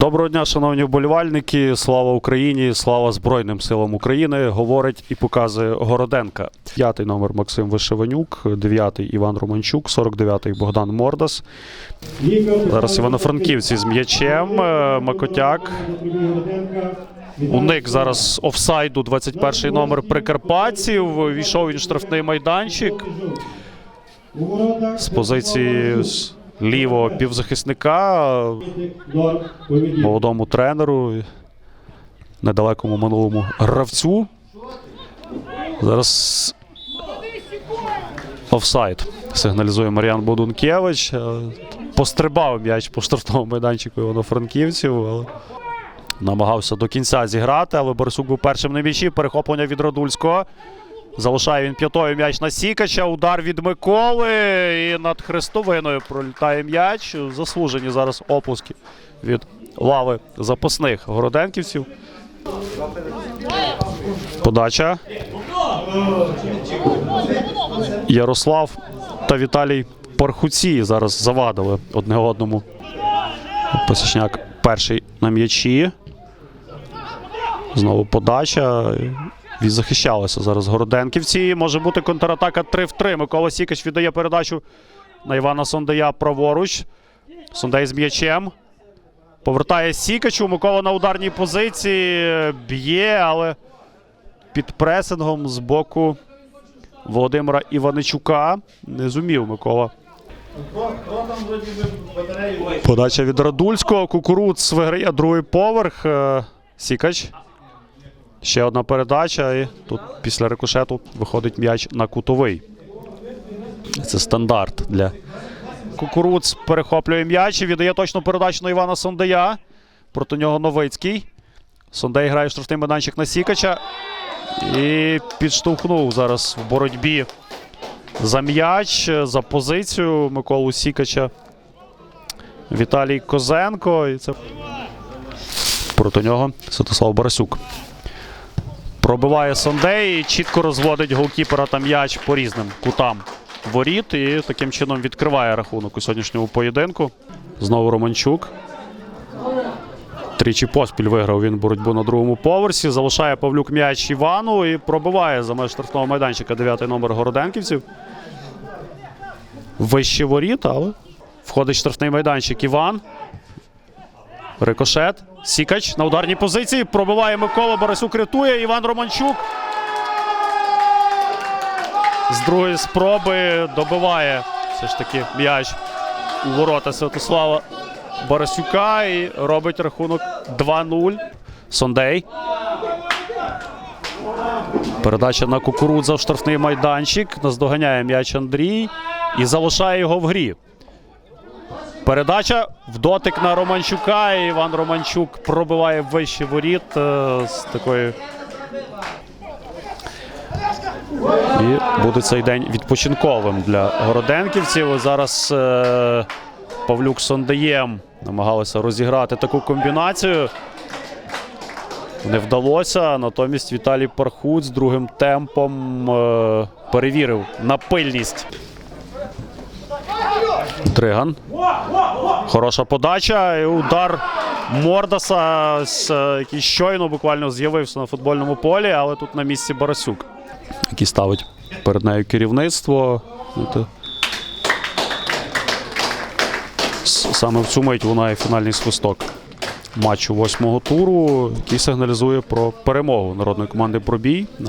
Доброго дня, шановні вболівальники. Слава Україні! Слава Збройним силам України! Говорить і показує Городенка. П'ятий номер Максим Вишиванюк, дев'ятий Іван Романчук, 49-й Богдан Мордас. Зараз івано-франківці з м'ячем. Е, Макотяк. Уник зараз офсайду 21-й номер Прикарпатців. Війшов він штрафний майданчик з позиції лівого півзахисника молодому тренеру, недалекому минулому гравцю. Зараз офсайд сигналізує Мар'ян Бодункевич. Е, Пострибав м'яч по штрафному майданчику Івано-Франківців. Але намагався до кінця зіграти, але Борисюк був першим на м'ячі. Перехоплення від Радульського. Залишає він п'ятою м'яч на Сікача. Удар від Миколи. І над хрестовиною пролітає м'яч. Заслужені зараз опуски від лави запасних городенківців. Подача. Ярослав та Віталій Пархуці зараз завадили одне одному. Посічняк перший на м'ячі. Знову подача. Відзахищалися зараз городенківці. Може бути контратака 3 в 3. Микола Сікач віддає передачу на Івана Сондея праворуч. Сондей з м'ячем. Повертає Сікачу. Микола на ударній позиції. Б'є, але під пресингом з боку Володимира Іваничука. Не зумів Микола. Подача від Радульського. Кукуруц виграє другий поверх. Е, Сікач. Ще одна передача. І тут після рикошету виходить м'яч на кутовий. Це стандарт для Кукуруц перехоплює м'яч і віддає точну передачу на Івана Сондея. Проти нього Новицький. Сондей грає в штрафний майданчик на Сікача. І підштовхнув зараз в боротьбі за м'яч, за позицію Миколу Сікача. Віталій Козенко. І це проти нього Святослав Борисюк. Пробиває Сондей і чітко розводить голкіпера та м'яч по різним кутам воріт. І таким чином відкриває рахунок у сьогоднішньому поєдинку. Знову Романчук. Тричі поспіль виграв він боротьбу на другому поверсі. Залишає Павлюк м'яч Івану і пробиває за меж штрафного майданчика дев'ятий номер Городенківців. Вище воріт, але входить штрафний майданчик Іван. Рикошет. Сікач на ударній позиції. Пробиває Микола. Борисюк рятує. Іван Романчук. З другої спроби добиває все ж таки м'яч у ворота Святослава Борисюка і робить рахунок 2-0. Сондей. Передача на кукурудза в штрафний майданчик. Наздоганяє м'яч Андрій і залишає його в грі. Передача в дотик на Романчука. І Іван Романчук пробиває вище воріт е, з такої. І буде цей день відпочинковим для городенківців. Зараз е, Павлюк з Сондеєм намагалися розіграти таку комбінацію. Не вдалося. Натомість Віталій Пархуц другим темпом е, перевірив на пильність. Триган. Хороша подача. І удар Мордаса, е, який щойно буквально з'явився на футбольному полі, але тут на місці Барасюк, який ставить перед нею керівництво. Саме в цю мить лунає фінальний свисток матчу восьмого туру, який сигналізує про перемогу народної команди Пробій